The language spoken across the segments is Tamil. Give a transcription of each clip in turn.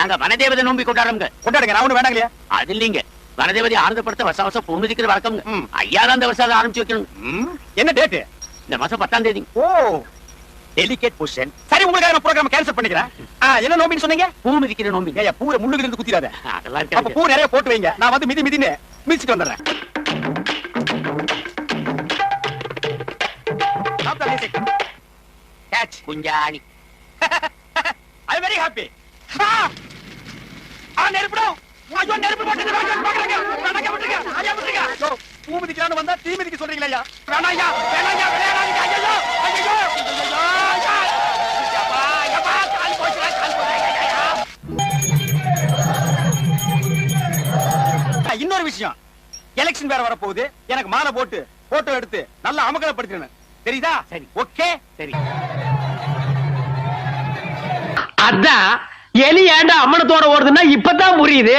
நாங்க வனதேவதை நோம்பி கொண்டாடுறோங்க கொண்டாடுங்க நான் ஒண்ணு வேண்டாங்க இல்லையா அது இல்லீங்க. வனதேவதை ஆனந்தப்படுத்த வருஷம் வருஷம் பூ மிதிக்கிற வழக்கம்ங்க. ம். ஐயா தான் இந்த வருஷம் ஆரம்பிச்சு வைக்கணும். என்ன டேட் இந்த மாசம் பத்தாம் தேதி. ஓ. டெலிகேட் பொசிஷன் சரி உங்களுக்காக நான் ப்ரோகிராம் கேன்சல் பண்ணிக்கிறேன். என்ன நோம்பின்னு சொன்னீங்க? பூ மிதிக்கிற நோம்பி. ஏய் பூரை முள்ளுல இருந்து குத்திராத அதெல்லாம் அப்ப இருக்காது பூ நிறைய போட்டு வைங்க. நான் வந்து மிதி மிதின்னு மிதிச்சிட்டு வந்துடுறேன். குஞ்சாணி. I'm very happy. ஆ! ஆ, நெருப்புடும். ஐயோ, நெருப்பு போட்டுது. ஐயோ, பார்க்கறேங்க. வேணாங்க, விட்டுருங்க. ஐயா, விட்டுருங்க. ஐயோ, பூ மிதிக்கலாம்னு வந்தா தீ மிதிக்க சொல்றீங்களா ஐயா? வேணாம் ஐயா, வேணாம் ஐயா, விளையாடாதீங்க. ஐயையோ, ஐயையோ, ஐயையோ, ஐயா. ஐயப்பா, ஐயப்பா, கால் போச்சுடா, கால் போச்சுடா. ஐயையோ. ஆ, இன்னொரு விஷயம் எலெக்ஷன் வேற வரப்போகுது எனக்கு மாலை போட்டு போட்டோ எடுத்து நல்லா அமகலப்படுத்தினேன் தெரியுதா சரி. ஓகே சரி அதான் எலி ஏன்டா அம்மனத்தோட ஓடுதுன்னா இப்பதான் புரியுது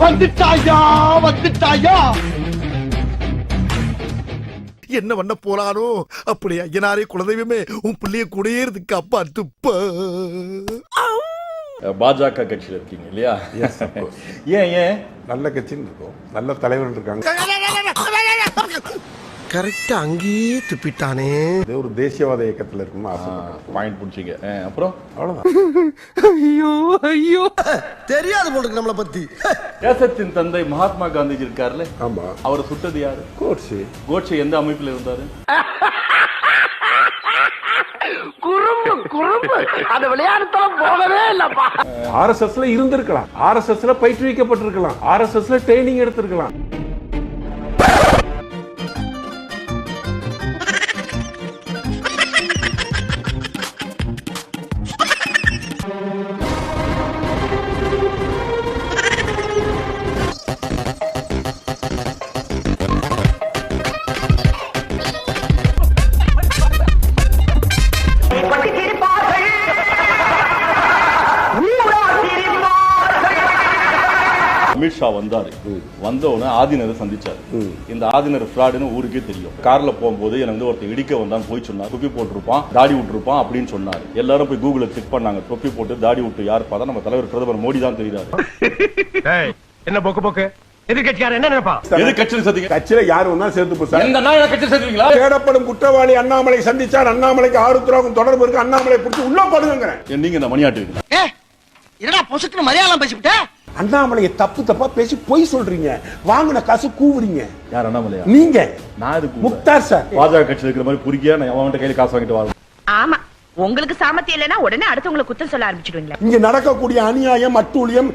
வந்துட்டாயா வந்துட்டாயா? என்ன பண்ண போறானோ? அப்படி ஐயனாரே குலதெய்வமே உன் பிள்ளைய குடியேறதுக்கு அப்பா துப்ப பாஜக கட்சியில இருக்கீங்க இல்லையா? ஏன் ஏன்? நல்ல கட்சின்னு இருக்கும். நல்ல தலைவர்கள் இருக்காங்க. கரெக்டா அங்கேயே துப்பிட்டானே. இது ஒரு தேசியவாத இயக்கத்துல ஆசைப்படுறேன் பாயிண்ட் பிடிச்சிங்க. அப்புறம்? அவ்வளவுதான். ஐயோ ஐயோ. தெரியாது போல இருக்கு நம்மளை பத்தி. தேசத்தின் தந்தை மகாத்மா காந்திஜி இருக்காருல்ல? ஆமா. அவரை சுட்டது யாரு? கோர்ஸ் கோட்சே எந்த அமைப்பில் இருந்தாரு? குறும்பு குறும்பு. அந்த விளையாட்டுத்தனம் போகவே இல்லப்பா. ஆர்எஸ்எஸ்ல இருந்திருக்கலாம். ஆர்எஸ்எஸ்ல பயிற்றுவிக்கப்பட்டிருக்கலாம். ஆர்எஸ்எஸ்ல ட்ரைனிங் எடுத்திருக்கலாம். அமித்ஷா வந்தாரு. வந்த உடனே ஆதினரை சந்திச்சாரு. இந்த ஆதினர் ஃப்ராடுன்னு ஊருக்கே தெரியும். கார்ல போகும்போது எனக்கு வந்து ஒருத்தர் இடிக்க வந்தான்னு போய் சொன்னார் தொப்பி போட்டிருப்பான் தாடி விட்டுருப்பான் அப்படின்னு சொன்னாரு. எல்லாரும் போய் கூகுள்ல செக் பண்ணாங்க. தொப்பி போட்டு தாடி விட்டு யார் பார்த்தா நம்ம தலைவர் பிரதமர் மோடி தான் தெரியுறாரு. என்ன போக்கு போக்கு? தேடப்படும் குற்றவாளி அண்ணாமலை சந்திச்சார். அண்ணாமலைக்கு ஆருத்ராவுக்கும் தொடர்பு இருக்கு. அண்ணாமலை பிடிச்சி உள்ள போடுங்கிறேன் நீங்க இந்த என்னடா மலையாளம் பேசிவிட்ட? அண்ணாமலையை தப்பு தப்பா பேசி பொய் சொல்றீங்க. வாங்கின காசு கூவுறீங்க. யார் அண்ணாமலையா? நீங்க. நான் இது முக்தார் சார். பாஜக கட்சியில் இருக்கிற மாதிரி புரிக்கியா நான் அவன்கிட்ட கையில காசு வாங்கிட்டு வரேன் ஆமா. உங்களுக்கு சாமர்த்தியம் இல்லைன்னா உடனே அடுத்தவங்களை குத்தம் சொல்ல ஆரம்பிச்சிடுவீங்களா. இங்க நடக்கக்கூடிய அநியாயம் அட்டூழியம்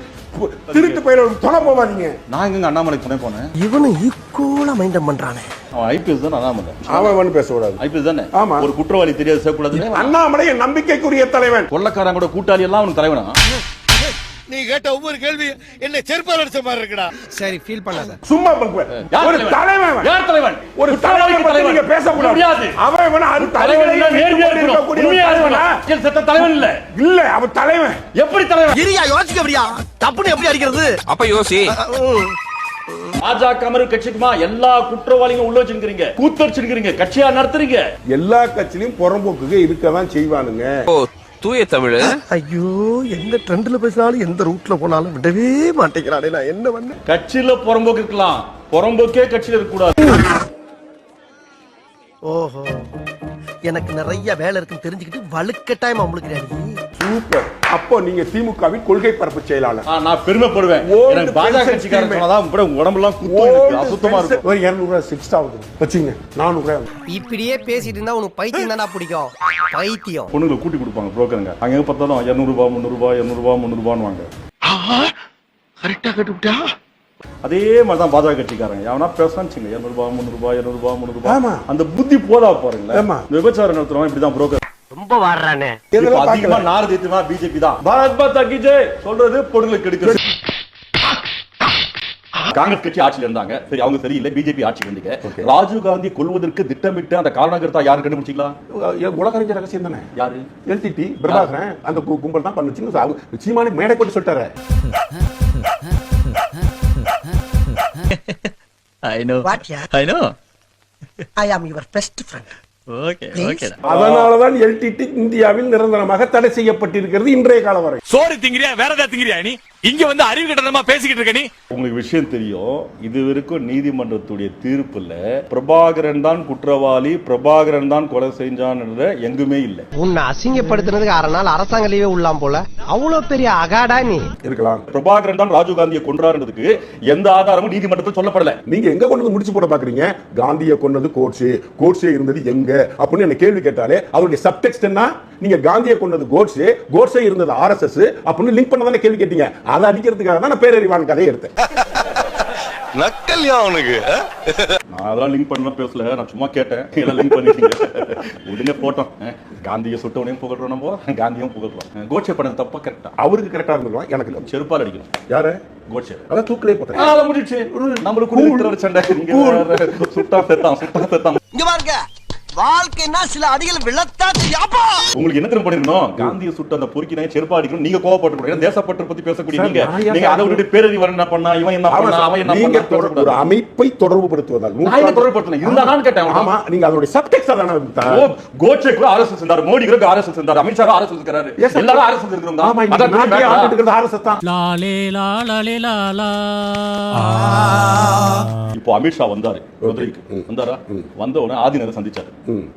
திருட்டு பயிர தொலை போவாதீங்க. நான் எங்க அண்ணாமலைக்கு துணை போனேன்? இவனும் ஈக்குவலா மைண்டம் பண்றானே. அவன் ஐபிஎஸ் தான் அண்ணாமலை? அவன் பேசக்கூடாது ஐபிஎஸ் தானே? ஆமா. ஒரு குற்றவாளி தெரியாது சேர்க்கூடாது அண்ணாமலை நம்பிக்கைக்குரிய தலைவன். கொள்ளக்காரன் கூட கூட்டாளி எல்லாம் அவனுக்கு தலைவனா? நீ கேட்ட ஒவ்வொரு கேள்வி என்ன செருப்பால் அடிச்ச மாதிரி இருக்குடா. சரி ஃபீல் பண்ணாத. சும்மா ஒரு தலைவன்? யார் தலைவன்? ஒரு தலைவனை பத்தி நீங்க பேசக்கூடாது. முடியாது. அவன் இவனை அது தலைவன் நேர்மையா இருக்கணும். உண்மையா? இருக்கணும். செத்த தலைவன் இல்ல? இல்ல அவன் தலைவன். எப்படி தலைவன்? இரியா யோசிக்க அப்படியா தப்புன்னு எப்படி அடிக்கிறது? அப்ப யோசி. பாஜக அமர்வு கட்சிக்குமா எல்லா குற்றவாளிகளும் உள்ள வச்சிருக்கீங்க கூத்தடிச்சிருக்கீங்க கட்சியா நடத்துறீங்க. எல்லா கட்சியிலும் புறம்போக்குக இருக்கதான் செய்வானுங்க. தூய தமிழ். ஐயோ எந்த ட்ரெண்ட்ல பேசினாலும் எந்த ரூட்ல போனாலும் விடவே மாட்டேங்கிறானே நான். என்ன பண்ண? கட்சியில புறம்போக்கு இருக்கலாம். புறம்போக்கே கட்சியில இருக்க கூடாது ஓஹோ. எனக்கு நிறைய வேலை இருக்குன்னு தெரிஞ்சுக்கிட்டு வலுக்கட்டாயமா உங்களுக்கு சூப்பர். அப்போ நீங்க திமுகவின் கொள்கை பரப்பு செயலாளர். நான் பெருமைப்படுவேன். உடம்பெல்லாம் அசுத்தமா இருக்கும். ஒரு இருநூறு ரூபாய் சிக்ஸ் ஆகுது. வச்சுங்க நானூறு ரூபாய் இப்படியே பேசிட்டு இருந்தா உனக்கு பைத்தியம் தானா பிடிக்கும்? பைத்தியம். பொண்ணுங்களை கூட்டி கொடுப்பாங்க புரோக்கருங்க அங்க எங்க பார்த்தாலும் இருநூறு ரூபாய் முந்நூறு ரூபாய் இருநூறு ரூபாய் முந்நூறு ரூபான்னு வாங்க கரெக்டா கட்டுவிட்டா அதே மாதிரி தான் பாஜக கட்சிக்காரங்க. எவனா பேசுறான்னு வச்சுங்க இருநூறு ரூபாய் முந்நூறு ரூபாய் இருநூறு ரூபாய் முந்நூறு ரூபாய். ஆமா. அந்த புத்தி போதா பாருங்களேன். விபச்சாரம் நடத்துறவன் இப்படிதான் புரோக்கர் ரொம்ப வாடுறானே. இதெல்லாம் இப்ப அதிகமா பார்க்கல. நாடு தேத்துமா பிஜேபி தான். பாரத் மாதா கி ஜெய்! சொல்றது பொண்ணுங்களுக்கு எடுக்கிறது. காங்கிரஸ் கட்சி ஆட்சியில் இருந்தாங்க. சரி அவங்க சரியில்லை. பிஜேபி வந்தீங்க Okay. ராஜீவ் காந்தி கொல்வதற்கு திட்டமிட்டு அந்த காரணகர்த்தா யாரு கண்டுபிடிச்சிங்களா? உலகறிஞர் ரகசியம் தானே? யாரு? எல்டிடி பிரபாகரன் அந்த கும்பல் தான் பண்ணுச்சுன்னு சீமானி மேடை போட்டு சொல்லிட்டாரு. I know. What, yeah? I know. I am your best friend அதனாலதான் எல்டிடி இந்தியாவில் நிரந்தரமாக தடை செய்யப்பட்டிருக்கிறது இன்றைய காலம் வரை. சோறு திங்கிறியா? வேற ஏதாவது திங்கிறியா நீ? இங்க வந்து அறிவு கட்டணமா பேசிக்கிட்டு இருக்க நீ? உங்களுக்கு விஷயம் தெரியும். இது வரைக்கும் நீதிமன்றத்துடைய தீர்ப்புல பிரபாகரன் தான் குற்றவாளி பிரபாகரன் தான் கொலை செஞ்சான்ற எங்குமே இல்லை. உன்னை அசிங்கப்படுத்தினதுக்கு அரை நாள் அரசாங்க லீவே உள்ளாம் போல. அவ்வளவு பெரிய அகாடா நீ. இருக்கலாம். பிரபாகரன் தான் ராஜீவ் காந்தியை கொன்றாருன்றதுக்கு எந்த ஆதாரமும் நீதிமன்றத்தில் சொல்லப்படல. நீங்க எங்க கொண்டு வந்து முடிச்சு போட பாக்குறீங்க? காந்திய கொண்டது கோட்ஸே கோட்ஸே இருந்தது எங்க? அப்படின்னு என்ன கேள்வி கேட்டாலே அவருடைய சப்டெக்ஸ்ட் என்ன? நீங்க காந்திய கொண்டது கோட்ஸே கோட்ஸே இருந்தது ஆர்எஸ்எஸ் அப்படின்னு லிங்க் பண்ண தானே கேள்வி கேட்டீங்க. அதை அடிக்கிறதுக்காக தான் நான் பேரறிவான் கதையை எடுத்தேன். நக்கல்யா அவனுக்கு நான் அதெல்லாம் லிங்க் பண்ணலாம் பேசல. நான் சும்மா கேட்டேன். எல்லாம் லிங்க் பண்ணிட்டீங்க. உடனே போட்டோம். காந்தியை சுட்ட உடனே புகழ்றோம் நம்ம. காந்தியும் புகழ்றோம். கோட்சே பண்ணது தப்பா கரெக்டா அவருக்கு கரெக்டா இருந்திருக்கலாம் எனக்கு. செருப்பால் அடிக்கணும். யாரு? கோட்சே அதான் தூக்கிலே போட்டேன். அதை நம்மளுக்கு சண்டை. சுட்டா செத்தான் சுட்டா செத்தான். இங்க பாருங்க. வாழ்க்கைன்னா சில அடிகள் விழத்தான் உங்களுக்கு என்ன தெரியும் பண்ணிருக்கணும்? காந்தியை சுட்டு அந்த பொறுக்கி செருப்பா அடிக்கணும் நீங்க கோவப்பட்டு தேசப்பற்று பத்தி பேசக்கூடிய நீங்க. நீங்க அதை விட்டுட்டு பேரறிவர் என்ன பண்ணா? இவன் என்ன பண்ணா? அவன் என்ன நீங்க ஒரு அமைப்பை தொடர்பு படுத்துவதால் நான் என்ன தொடர்புபடுத்தல? இருந்தாதான்னு கேட்டேன். ஆமா நீங்க அதோட சப்டெக்ட் தானே ஓ, கோட்சே கூட ஆர்எஸ்எஸ் இருந்தாரு மோடி கூட ஆர்எஸ்எஸ் இருந்தாரு அமித்ஷா ஆர்எஸ் இருக்காரு Yes, sir. எல்லாரும் ஆர்எஸ் இருக்கிறவங்க. ஆமா இந்த வேண்டாம். ஆண்டுட்டு இருக்கிறது ஆர்எஸ்எஸ் தான். இப்போ அமித்ஷா வந்தாரு மதுரைக்கு வந்தாரா? வந்த உடனே ஆதினரை சந்திச்சாரு.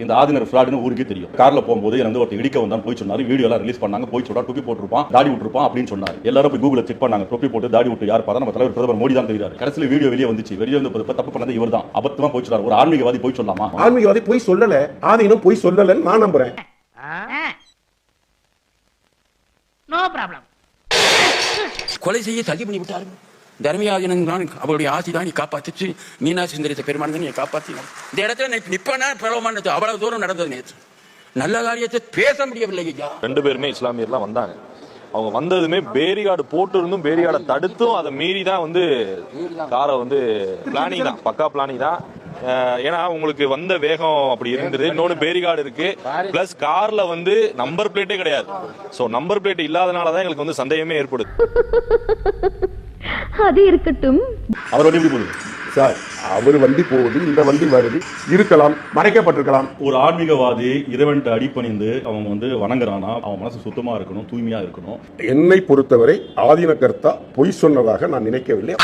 இந்த ஆதினர் ஃபிராடுன்னு ஊருக்கே தெரியும். கார்ல போகும்போது எனக்கு வந்து ஒருத்தர் இடிக்க வந்தான் போய் சொன்னாரு. வீடியோ எல்லாம் ரிலீஸ் பண்ணாங்க. போய் சொல்றா தொப்பி போட்டிருப்பான் தாடி விட்டுருப்பான் அப்படின்னு சொன்னாரு. எல்லாரும் போய் கூகுள்ல செக் பண்ணாங்க. தொப்பி போட்டு தாடி விட்டு யார் பார்த்தா நம்ம தலைவர் பிரதமர் மோடி தான் தெரியாது கடைசியில வீடியோ வெளியே வந்துச்சு. வெளியே வந்து தப்பு பண்ணது இவர் தான் அபத்தமா போய் சொல்றாரு ஒரு ஆன்மீகவாதி போய் சொல்லலாமா ஆன்மீகவாதி போய் சொல்லல. ஆதீனம் போய் சொல்லலன்னு நான் நம்புறேன். நோ ப்ராப்ளம் கொலை செய்ய தள்ளி பண்ணி விட்டாரு. தர்மியாஜனன் தான் அவருடைய ஆசி தான் நீ காப்பாத்துச்சு. மீனா சுந்தரித்த பெருமான் நீ காப்பாத்தினார் இந்த இடத்துல நீ நிப்பனா பிரபலமானது அவ்வளவு தூரம் நடந்தது நேற்று. நல்ல காரியத்தை பேச முடியவில்லை ரெண்டு பேருமே இஸ்லாமியர்லாம் வந்தாங்க. அவங்க வந்ததுமே பேரிகார்டு போட்டு இருந்தும் பேரிகார்டை தடுத்தும் அதை மீறி தான் வந்து காரை வந்து பிளானிங் தான் பக்கா பிளானிங் தான். ஏன்னா உங்களுக்கு வந்த வேகம் அப்படி இருந்தது. இன்னொன்னு பேரிகார்டு இருக்கு. பிளஸ் கார்ல வந்து நம்பர் பிளேட்டே கிடையாது. ஸோ நம்பர் பிளேட் இல்லாதனால தான் எங்களுக்கு வந்து சந்தேகமே ஏற்படுது. அது இருக்கட்டும். அவர் வண்டி எப்படி போகுது? சார் அவர் வண்டி போகுது இந்த வண்டி வருது இருக்கலாம் மறைக்கப்பட்டிருக்கலாம். ஒரு ஆன்மீகவாதி இறைவன்ட்ட அடிபணிந்து அவன் வந்து வணங்குறானா அவன் மனசு சுத்தமா இருக்கணும் தூய்மையா இருக்கணும். என்னை பொறுத்தவரை ஆதீன கர்த்தா பொய் சொன்னதாக நான் நினைக்கவில்லை.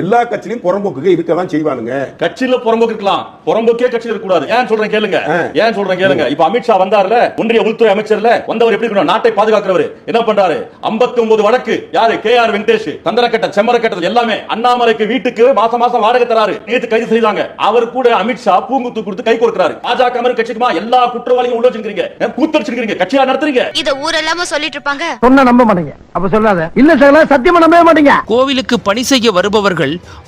எல்லா கட்சியிலும் புறம்போக்குக இருக்கதான் செய்வானுங்க. கட்சியில புறம்போக்கு இருக்கலாம் புறம்போக்கே கட்சியில் இருக்க கூடாது ஏன் சொல்றேன் கேளுங்க. ஏன் சொல்றேன் கேளுங்க. இப்ப அமித்ஷா வந்தார்ல ஒன்றிய உள்துறை அமைச்சர்ல வந்தவர் எப்படி இருக்கணும்? நாட்டை பாதுகாக்கிறவர். என்ன பண்றாரு? 59 வழக்கு யாரு? K R Venkatesh. தந்தரக்கட்ட செம்மரக்கட்டது எல்லாமே அண்ணாமலைக்கு வீட்டுக்கு மாசம் மாசம் வாடகை தராரு. நேத்து கைது செய்தாங்க. அவர் கூட அமித்ஷா பூங்குத்து கொடுத்து கை கொடுக்கிறாரு. பாஜக மாதிரி கட்சிக்குமா? எல்லா குற்றவாளியும் உள்ள வச்சிருக்கீங்க கூத்தடிச்சிருக்கீங்க கட்சியா நடத்துறீங்க? இத ஊரெல்லாம சொல்லிட்டு இருப்பாங்க. சொன்னா நம்ப மாட்டீங்க. அப்ப சொல்லாத. இல்ல சார் சத்தியமா நம்பவே மாட்டீங்க. கோவிலுக்கு பணி செய்ய வருபவர்கள்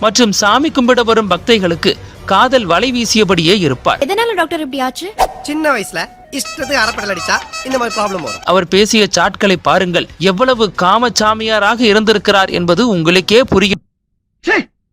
மற்றும் சாமி கும்பிட வரும் பக்தைகளுக்கு காதல் வலை வீசியபடியே இருப்பார். எதனால டாக்டர் இப்படி ஆச்சு? சின்ன வயசுல இஷ்டத்துக்கு அறப்படல் அடிச்சா இந்த மாதிரி ப்ராப்ளம் வரும். அவர் பேசிய சாட்களை பாருங்கள். எவ்வளவு காமச்சாமியாராக இருந்திருக்கிறார் என்பது உங்களுக்கே புரியும்.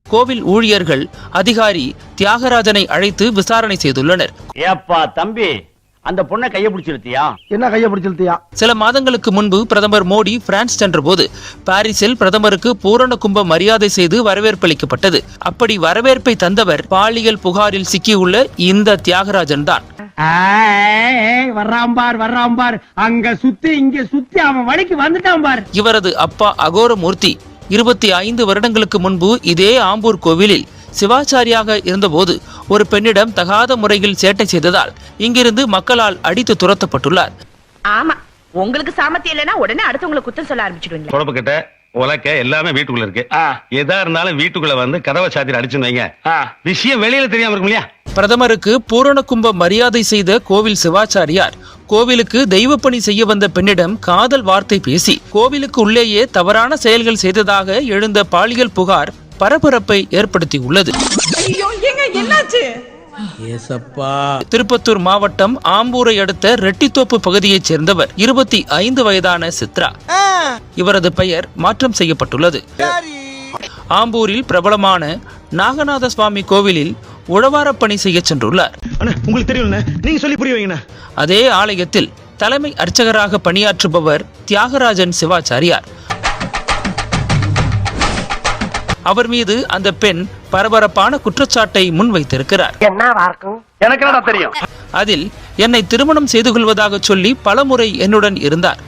கோவில் ஊழியர்கள் அதிகாரி தியாகராஜனை அழைத்து விசாரணை செய்துள்ளனர். ஏப்பா தம்பி! அந்த பொண்ணை கைய பிடிச்சிருத்தியா என்ன கைய பிடிச்சிருத்தியா சில மாதங்களுக்கு முன்பு பிரதமர் மோடி பிரான்ஸ் சென்றபோது பாரிஸில் பிரதமருக்கு பூரண கும்ப மரியாதை செய்து வரவேற்பளிக்கப்பட்டது அப்படி வரவேற்பை தந்தவர் பாலியல் புகாரில் சிக்கியுள்ள இந்த தியாகராஜன் தான். வர்றான் பார். அங்க சுத்தி இங்க சுத்தி அவன் வழிக்கு வந்துட்டான் பார். இவரது அப்பா அகோரமூர்த்தி. இருபத்தி ஐந்து வருடங்களுக்கு முன்பு இதே ஆம்பூர் கோவிலில் சிவாச்சாரியாக இருந்தபோது ஒரு பெண்ணிடம் தகாத முறையில் சேட்டை செய்ததால் இங்கிருந்து மக்களால் அடித்து துரத்தப்பட்டுள்ளார். ஆமா. உங்களுக்கு சாமர்த்தியம் இல்லைன்னா உடனே அடுத்தவங்களை குத்தம் சொல்ல ஆரம்பிச்சிடுவீங்க. குழப்பக்கிட்ட உலக்க எல்லாமே வீட்டுக்குள்ள இருக்கு. எதா இருந்தாலும் வீட்டுக்குள்ள வந்து கதவை சாத்திர அடிச்சுன்னு வைங்க. விஷயம் வெளியில தெரியாம இருக்கும் இல்லையா? பிரதமருக்கு பூரண கும்ப மரியாதை செய்த கோவில் சிவாச்சாரியார் கோவிலுக்கு தெய்வப்பணி செய்ய வந்த பெண்ணிடம் காதல் வார்த்தை பேசி கோவிலுக்கு உள்ளேயே தவறான செயல்கள் செய்ததாக எழுந்த பாலியல் புகார் பரபரப்பை ஏற்படுத்தியுள்ளது திருப்பத்தூர் மாவட்டம் ஆம்பூரை அடுத்த ரெட்டித்தோப்பு பகுதியைச் சேர்ந்தவர் இருபத்தி ஐந்து வயதான சித்ரா. இவரது பெயர் மாற்றம் செய்யப்பட்டுள்ளது. ஆம்பூரில் பிரபலமான நாகநாத சுவாமி கோவிலில் உழவாரப் பணி செய்ய சென்றுள்ளார். உங்களுக்கு தெரியும் நீங்க சொல்லி புரிய வைங்க அதே ஆலயத்தில் தலைமை அர்ச்சகராக பணியாற்றுபவர் தியாகராஜன் சிவாச்சாரியார். அவர் மீது அந்த பெண் பரபரப்பான குற்றச்சாட்டை முன்வைத்திருக்கிறார். எனக்கு என்னடா தெரியும்? அதில் என்னை திருமணம் செய்து கொள்வதாக சொல்லி பலமுறை என்னுடன் இருந்தார்.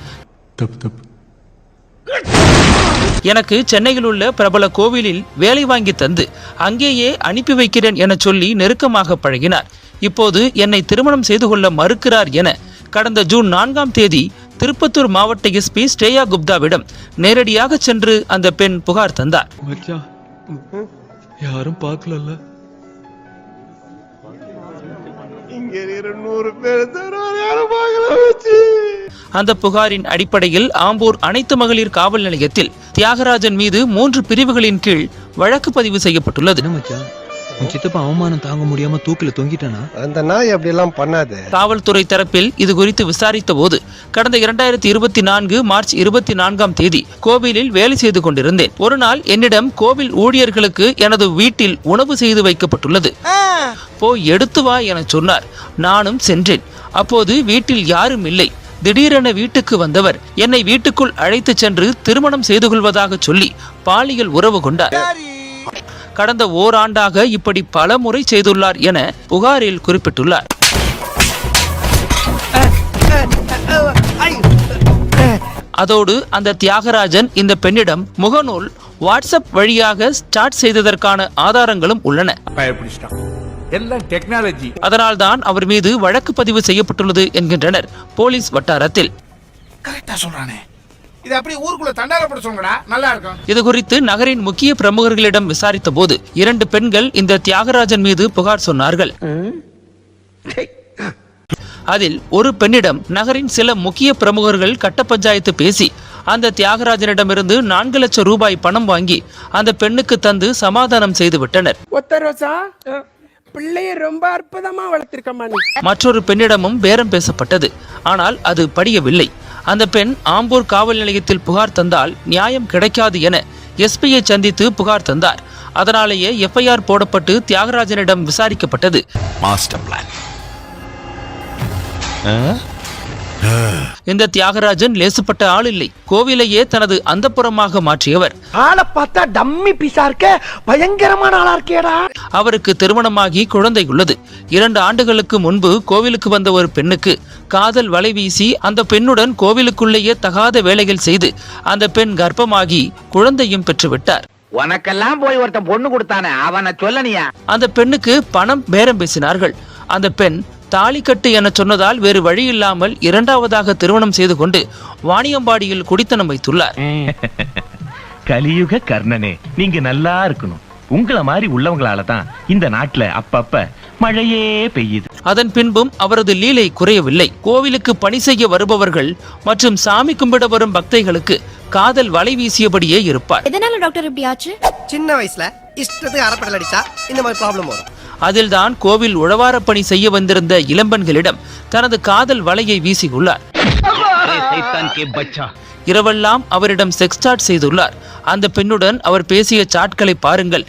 எனக்கு சென்னையில் உள்ள பிரபல கோவிலில் வேலை வாங்கி தந்து அங்கேயே அனுப்பி வைக்கிறேன் என சொல்லி நெருக்கமாக பழகினார். இப்போது என்னை திருமணம் செய்து கொள்ள மறுக்கிறார் என கடந்த ஜூன் நான்காம் தேதி திருப்பத்தூர் மாவட்ட எஸ்பி ஸ்ரேயா குப்தாவிடம் நேரடியாக சென்று அந்த பெண் புகார் தந்தார். யாரும் பார்க்கலல்ல. அந்த புகாரின் அடிப்படையில் ஆம்பூர் அனைத்து மகளிர் காவல் நிலையத்தில் தியாகராஜன் மீது மூன்று பிரிவுகளின் கீழ் வழக்கு பதிவு செய்யப்பட்டுள்ளது. உன் சித்தப்பா அவமானம் தாங்க முடியாம தூக்கில தொங்கிட்டானா? அந்த நாய் அப்படி எல்லாம் பண்ணாது. காவல்துறை தரப்பில் இது குறித்து விசாரித்த போது கடந்த இரண்டாயிரத்தி இருபத்தி நான்கு மார்ச் இருபத்தி நான்காம் தேதி கோவிலில் வேலை செய்து கொண்டிருந்தேன். ஒரு நாள் என்னிடம் கோவில் ஊழியர்களுக்கு எனது வீட்டில் உணவு செய்து வைக்கப்பட்டுள்ளது. போய் எடுத்து வா என சொன்னார். நானும் சென்றேன். அப்போது வீட்டில் யாரும் இல்லை. திடீரென வீட்டுக்கு வந்தவர் என்னை வீட்டுக்குள் அழைத்துச் சென்று திருமணம் செய்து கொள்வதாக சொல்லி பாலியல் உறவு கொண்டார். கடந்த ஓராண்டாக இப்படி பல முறை செய்துள்ளார் என புகாரில் குறிப்பிட்டுள்ளார். அதோடு அந்த தியாகராஜன் இந்த பெண்ணிடம் முகநூல் வாட்ஸ்அப் வழியாக ஸ்டார்ட் செய்ததற்கான ஆதாரங்களும் உள்ளன. எல்லாம் டெக்னாலஜி. அதனால்தான் அவர் மீது வழக்கு பதிவு செய்யப்பட்டுள்ளது என்கின்றனர் போலீஸ் வட்டாரத்தில். கரெக்டா சொல்றானே. இது அப்படியே ஊருக்குள்ள தண்டாரப்பட சொல்லுங்கடா நல்லா இருக்கும். இது குறித்து நகரின் முக்கிய பிரமுகர்களிடம் விசாரித்த போது இரண்டு பெண்கள் இந்த தியாகராஜன் மீது புகார் சொன்னார்கள். அதில் ஒரு பெண்ணிடம் நகரின் சில முக்கிய பிரமுகர்கள் கட்ட பஞ்சாயத்து பேசி அந்த தியாகராஜனிடமிருந்து நான்கு லட்சம் ரூபாய் பணம் வாங்கி அந்த பெண்ணுக்கு தந்து சமாதானம் செய்து விட்டனர் பிள்ளைய ரொம்ப அற்புதமா வளர்த்திருக்கம்மா நீ. மற்றொரு பெண்ணிடமும் பேரம் பேசப்பட்டது. ஆனால் அது படியவில்லை. அந்த பெண் ஆம்பூர் காவல் நிலையத்தில் புகார் தந்தால் நியாயம் கிடைக்காது என எஸ்பியை சந்தித்து புகார் தந்தார். அதனாலேயே எஃப்ஐஆர் போடப்பட்டு தியாகராஜனிடம் விசாரிக்கப்பட்டது. மாஸ்டர் பிளான் இந்த தியாகராஜன் லேசுப்பட்ட ஆள் இல்லை. கோவிலையே தனது அந்தப்புறமாக மாற்றியவர். ஆளை பார்த்தா டம்மி பீஸா இருக்க பயங்கரமான ஆளா இருக்கேடா. அவருக்கு திருமணமாகி குழந்தை உள்ளது. இரண்டு ஆண்டுகளுக்கு முன்பு கோவிலுக்கு வந்த ஒரு பெண்ணுக்கு காதல் வலை வீசி அந்த பெண்ணுடன் கோவிலுக்குள்ளேயே தகாத வேலைகள் செய்து அந்த பெண் கர்ப்பமாகி குழந்தையும் பெற்றுவிட்டார். உனக்கெல்லாம் போய் ஒருத்தன் பொண்ணு கொடுத்தானே அவனை சொல்லனியா அந்த பெண்ணுக்கு பணம் பேரம் பேசினார்கள். அந்த பெண் தாலி கட்டு என சொன்னதால் வேறு வழி இல்லாமல் இரண்டாவதாக திருமணம் செய்து கொண்டு வாணியம்பாடியில் குடித்தனம் வைத்துள்ளார். கலியுக கர்ணனே நீங்க நல்லா இருக்கணும். உங்களை மாதிரி உள்ளவங்களால தான் இந்த நாட்டுல அப்பப்ப மழையே பெய்யுது. அதன் பின்பும் அவரது லீலை குறையவில்லை. கோவிலுக்கு பணி செய்ய வருபவர்கள் மற்றும் சாமி கும்பிட வரும் பக்தைகளுக்கு காதல் வலை வீசியபடியே இருப்பார். எதனால டாக்டர் இப்படி ஆச்சு? சின்ன வயசுல இஷ்டத்துக்கு அறப்படல் அடிச்சா இந்த மாதிரி ப்ராப்ளம் வரும். அதில்தான் கோவில் உழவாரப் பணி செய்ய வந்திருந்த இளம்பெண்களிடம் தனது காதல் வலையை வீசியுள்ளார். இரவெல்லாம் அவரிடம் செக்ஸ் சாட் செய்துள்ளார். அந்த பெண்ணுடன் அவர் பேசிய சாட்களை பாருங்கள்.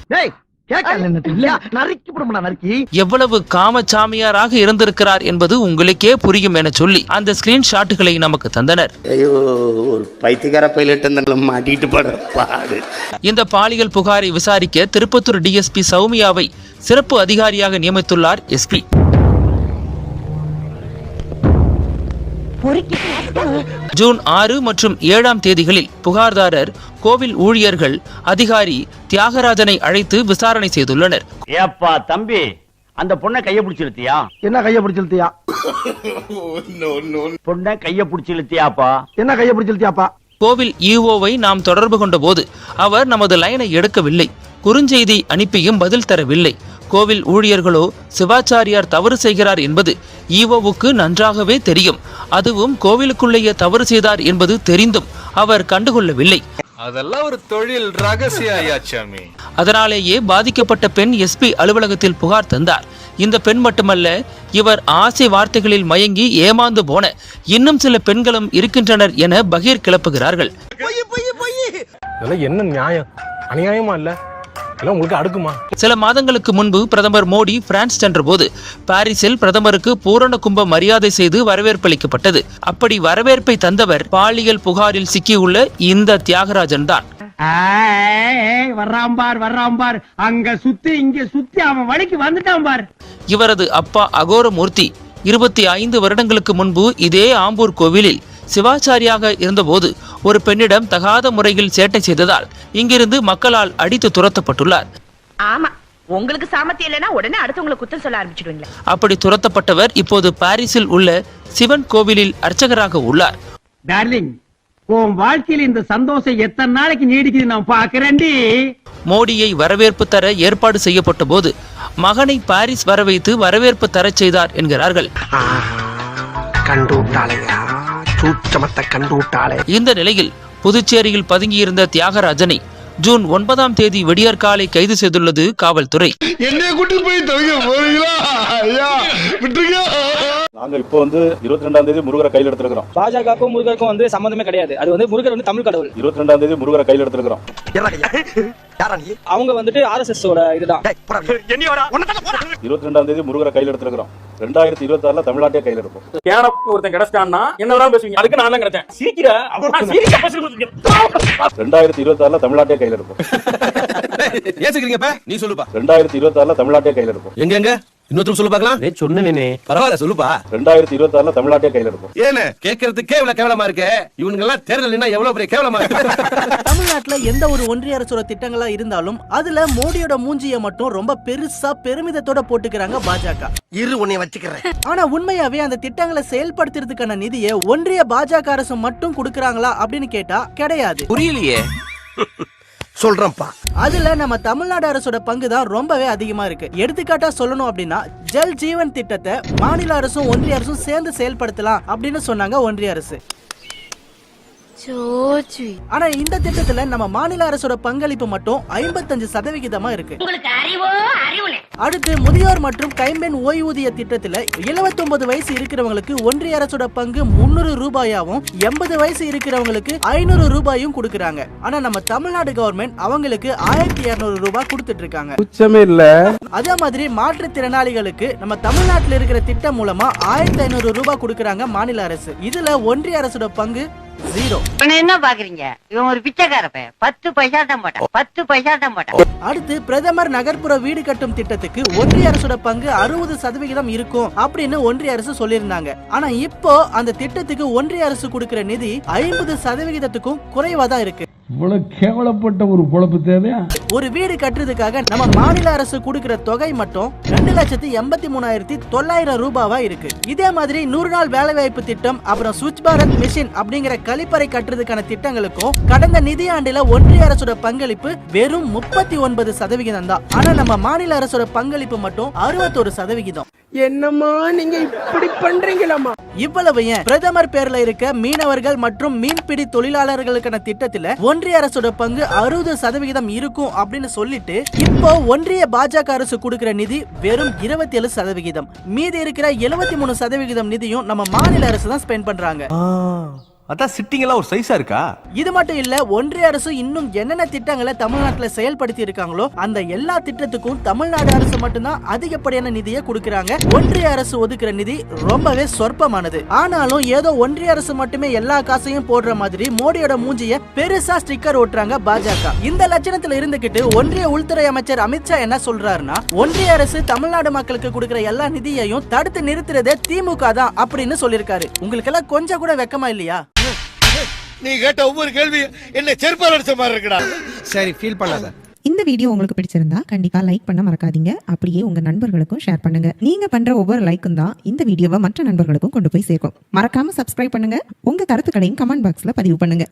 எவ்வளவு காமச்சாமியாராக இருந்திருக்கிறார் என்பது உங்களுக்கே புரியும் என சொல்லி அந்த ஸ்கிரீன்ஷாட்டுகளை நமக்கு தந்தனர். ஐயோ ஒரு பைத்தியக்கார பைலட் மாட்டிட்டு படுற பாடு. இந்த பாலியல் புகாரை விசாரிக்க திருப்பத்தூர் டிஎஸ்பி சௌமியாவை சிறப்பு அதிகாரியாக நியமித்துள்ளார் எஸ்பி ஜூன் ஆறு மற்றும் ஏழாம் தேதிகளில் புகார்தாரர் கோவில் ஊழியர்கள் அதிகாரி தியாகராஜனை அழைத்து விசாரணை செய்துள்ளனர். ஏப்பா தம்பி அந்த பொண்ணை கைய பிடிச்சு இழுத்தியா? என்ன கைய பிடிச்சு இழுத்தியா? பொண்ணை கைய பிடிச்சு இழுத்தியாப்பா? என்ன கைய பிடிச்சு இழுத்தியாப்பா? கோவில் ஈஓவை நாம் தொடர்பு கொண்டபோது அவர் நமது லைனை எடுக்கவில்லை. குறுஞ்செய்தி அனுப்பியும் பதில் தரவில்லை. கோவில் ஊழியர்களோ சிவாச்சாரியார் தவறு செய்கிறார் என்பது ஈவோவுக்கு நன்றாகவே தெரியும். அதுவும் கோவிலுக்குள்ளேயே தவறு செய்தார் என்பது தெரிந்தும் அவர் கண்டுகொள்ளவில்லை. அதெல்லாம் ஒரு தொழில் ரகசிய ஐயாச்சாமி அதனாலேயே பாதிக்கப்பட்ட பெண் எஸ்பி அலுவலகத்தில் புகார் தந்தார். இந்த பெண் மட்டுமல்ல இவர் ஆசை வார்த்தைகளில் மயங்கி ஏமாந்து போன இன்னும் சில பெண்களும் இருக்கின்றனர் என பகீர் கிளப்புகிறார்கள். இதெல்லாம் என்ன நியாயம்? அநியாயமா இல்ல? உங்களுக்கு அடுக்குமா? சில மாதங்களுக்கு முன்பு பிரதமர் மோடி பிரான்ஸ் சென்றபோது பாரிஸில் பிரதமருக்கு பூரண கும்ப மரியாதை செய்து வரவேற்பளிக்கப்பட்டது அப்படி வரவேற்பை தந்தவர் பாலியல் புகாரில் சிக்கியுள்ள இந்த தியாகராஜன் தான். ஏய், வர்றான் பார் வர்றான் பார். அங்க சுத்தி இங்க சுத்தி அவன் வழிக்கு வந்துட்டான் பார். இவரது அப்பா அகோரமூர்த்தி இருபத்தி ஐந்து வருடங்களுக்கு முன்பு இதே ஆம்பூர் கோவிலில் சிவாச்சாரியாக இருந்தபோது ஒரு பெண்ணிடம் தகாத முறையில் சேட்டை செய்ததால் இங்கிருந்து மக்களால் அடித்து துரத்தப்பட்டுள்ளார். ஆமா உங்களுக்கு சாமர்த்தியம் இல்லைன்னா உடனே அடுத்தவங்களை குத்தம் சொல்ல ஆரம்பிச்சிடுவீங்களா. அப்படி துரத்தப்பட்டவர் இப்போது பாரிஸில் உள்ள சிவன் கோவிலில் அர்ச்சகராக உள்ளார். டார்லிங் உன் வாழ்க்கையில இந்த சந்தோஷம் எத்தனை நாளைக்கு நீடிக்குது நான் பாக்குறேன்டி மோடியை வரவேற்பு தர ஏற்பாடு செய்யப்பட்ட போது மகனை பாரிஸ் வர வைத்து வரவேற்பு தரச் செய்தார் என்கிறார்கள். கண்டு விட்டாளையா சூச்சமத்தை கண்டு விட்டாளே இந்த நிலையில் புதுச்சேரியில் பதுங்கியிருந்த தியாகராஜனை ஜூன் ஒன்பதாம் தேதி விடியற்காலை கைது செய்துள்ளது காவல்துறை. நாங்க இப்போ வந்து இருபத்தி ரெண்டாம் தேதி முருகரை கையில் எடுத்திருக்கிறோம். பாஜகவுக்கும் முருகருக்கும் வந்து சம்பந்தமே கிடையாது. அது வந்து முருகர் வந்து தமிழ் கடவுள். இருபத்தி ரெண்டாம் தேதி முருகரை கையில் எடுத்திருக்கிறோம். அவங்க வந்துட்டு ஆர்எஸ்எஸ் ஓட இதுதான். இருபத்தி ரெண்டாம் தேதி முருகரை கையில் எடுத்திருக்கிறோம். ரெண்டாயிரத்தி இருபத்தி ஆறுல தமிழ்நாட்டே கையில் கேனப் ஒருத்தன் கிடைச்சிட்டான்னா என்ன பேசுவீங்க. அதுக்கு நான் தான் கிடைச்சேன். சிரிக்கிற? ரெண்டாயிரத்தி இருபத்தி ஆறுல தமிழ்நாட்டே கையில் எடுப்போம். ஏசுக்கிறீங்கப்பா நீ சொல்லுப்பா. ரெண்டாயிரத்தி இருபத்தி ஆறுல தமிழ்நாட்டே கையில் எடுப்போம். எங்க எங்க? இன்னொருத்தர் சொல்லு பார்க்கலாம் சொன்னேனே பரவாயில்ல சொல்லுப்பா. ரெண்டாயிரத்தி இருபத்தி ஆறுல தமிழ்நாட்டே கையில் எடுப்போம். ஏன்னு? கேட்கறதுக்கே இவ்வளவு கேவலமா இருக்கு. இவனுங்க எல்லாம் தேர்தல் எவ்வளவு பெரிய கேவலமா இருக்கு. தமிழ்நாட்டுல எந்த ஒரு ஒன்றிய அரசோட திட்டங்களா இருந்தாலும் அதுல மோடியோட மூஞ்சிய மட்டும் ரொம்ப பெருசா பெருமிதத்தோட போட்டுக்கிறாங்க பாஜக. இரு உன்னை வச்சுக்கிறேன். ஆனா உண்மையாவே அந்த திட்டங்களை செயல்படுத்துறதுக்கான நிதியை ஒன்றிய பாஜக அரசு மட்டும் கொடுக்கறாங்களா அப்படின்னு கேட்டா கிடையாது. புரியலையே. சொல்றேன்ப்பா. அதுல நம்ம தமிழ்நாடு அரசோட பங்கு தான் ரொம்பவே அதிகமா இருக்கு. எடுத்துக்காட்டா சொல்லணும் அப்படின்னா ஜல் ஜீவன் திட்டத்தை மாநில அரசும் ஒன்றிய அரசும் சேர்ந்து செயல்படுத்தலாம் அப்படின்னு சொன்னாங்க ஒன்றிய அரசு. ஆனா இந்த திட்டத்துல நம்ம மாநில அரசோட பங்களிப்பு மட்டும் ஐம்பத்தஞ்சு சதவிகிதமா இருக்கு. அடுத்து முதியோர் மற்றும் கைம்பெண் ஓய்வூதிய திட்டத்துல 79 வயசு இருக்கிறவங்களுக்கு ஒன்றிய அரசோட பங்கு முன்னூறு ரூபாயாவும் எண்பது வயசு இருக்கிறவங்களுக்கு ஐநூறு ரூபாயும் கொடுக்கறாங்க. ஆனா நம்ம தமிழ்நாடு கவர்மெண்ட் அவங்களுக்கு ஆயிரத்தி இருநூறு ரூபாய் கொடுத்துட்டு இருக்காங்க. உச்சமே இல்ல. அதே மாதிரி மாற்றுத்திறனாளிகளுக்கு நம்ம தமிழ்நாட்டுல இருக்கிற திட்டம் மூலமா ஆயிரத்தி ஐநூறு ரூபாய் கொடுக்கறாங்க மாநில அரசு. இதுல ஒன்றிய அரசோட பங்கு ஜீரோ என்ன பாக்குறீங்க? இவன் ஒரு பிச்சைக்கார பையன். பத்து பைசா தான் போட்டான். பத்து பைசா தான் போட்டான். அடுத்து பிரதமர் நகர்ப்புற வீடு கட்டும் திட்டத்துக்கு ஒன்றிய அரசோட பங்கு அறுபது சதவிகிதம் இருக்கும் அப்படின்னு ஒன்றிய அரசு சொல்லியிருந்தாங்க. ஆனா இப்போ அந்த திட்டத்துக்கு ஒன்றிய அரசு கொடுக்கிற நிதி ஐம்பது சதவிகிதத்துக்கும் குறைவா தான் இருக்கு. இவ்வளவு கேவலப்பட்ட ஒரு பொழப்பு தேவையா? ஒரு வீடு கட்டுறதுக்காக நம்ம மாநில அரசு கொடுக்கிற தொகை மட்டும் ரெண்டு லட்சத்தி எண்பத்தி மூணாயிரத்தி தொள்ளாயிரம் ரூபாவா இருக்கு. இதே மாதிரி நூறு நாள் வேலை வாய்ப்பு திட்டம் அப்புறம் சுவிட்ச் பாரத் மிஷின் அப்படிங்கிற கழிப்பறை கட்டுறதுக்கான திட்டங்களுக்கும் கடந்த நிதியாண்டுல ஒன்றிய அரசோட பங்களிப்பு வெறும் முப்பத்தி ஒன்பது சதவிகிதம் தான். ஆனா நம்ம மாநில அரசோட பங்களிப்பு மட்டும் அறுபத்தொரு சதவிகிதம். என்னம்மா நீங்க இப்படி பண்றீங்களாமா இவ்வளவு ஏன்? பிரதமர் பேர்ல இருக்க மீனவர்கள் மற்றும் மீன்பிடி தொழிலாளர்களுக்கான திட்டத்துல ஒன்றிய அரசோட பங்கு அறுபது சதவிகிதம் இருக்கும் அப்படின்னு சொல்லிட்டு இப்போ ஒன்றிய பாஜக அரசு கொடுக்கிற நிதி வெறும் இருபத்தி ஏழு சதவிகிதம். மீதி இருக்கிற எழுபத்தி மூணு சதவிகிதம் நிதியும் நம்ம மாநில அரசு தான் ஸ்பெண்ட் பண்றாங்க. அதான் சிட்டிங் ஒரு சைஸா இருக்கா? இது மட்டும் இல்ல ஒன்றிய அரசு இன்னும் என்னென்ன திட்டங்களை தமிழ்நாட்டுல செயல்படுத்தி இருக்காங்களோ அந்த எல்லா திட்டத்துக்கும் தமிழ்நாடு அரசு மட்டும்தான் அதிகப்படியான நிதியை கொடுக்கறாங்க. ஒன்றிய அரசு ஒதுக்குற நிதி ரொம்பவே சொற்பமானது. ஆனாலும் ஏதோ ஒன்றிய அரசு மட்டுமே எல்லா காசையும் போடுற மாதிரி மோடியோட மூஞ்சிய பெருசா ஸ்டிக்கர் ஓட்டுறாங்க பாஜக. இந்த லட்சணத்துல இருந்துகிட்டு ஒன்றிய உள்துறை அமைச்சர் அமித்ஷா என்ன சொல்றாருன்னா ஒன்றிய அரசு தமிழ்நாடு மக்களுக்கு கொடுக்கிற எல்லா நிதியையும் தடுத்து நிறுத்துறதே திமுக தான் அப்படின்னு சொல்லியிருக்காரு. உங்களுக்கு எல்லாம் கொஞ்சம் கூட வெக்கமா இல்லையா? நீ கேட்ட ஒவ்வொரு கேள்வி என்ன செருப்பால் அடிச்ச மாதிரி இருக்குடா. சரி ஃபீல் பண்ணாத. இந்த வீடியோ உங்களுக்கு பிடிச்சிருந்தா கண்டிப்பா லைக் பண்ண மறக்காதீங்க. அப்படியே உங்க நண்பர்களுக்கும் ஷேர் பண்ணுங்க. நீங்க பண்ற ஒவ்வொரு லைக்கும் தான் இந்த வீடியோவை மற்ற நண்பர்களுக்கும் கொண்டு போய் சேர்க்கும். மறக்காம சப்ஸ்கிரைப் பண்ணுங்க. உங்க கருத்துக்களையும் கமெண்ட் பாக்ஸ்ல பதிவு பண்ணுங்க.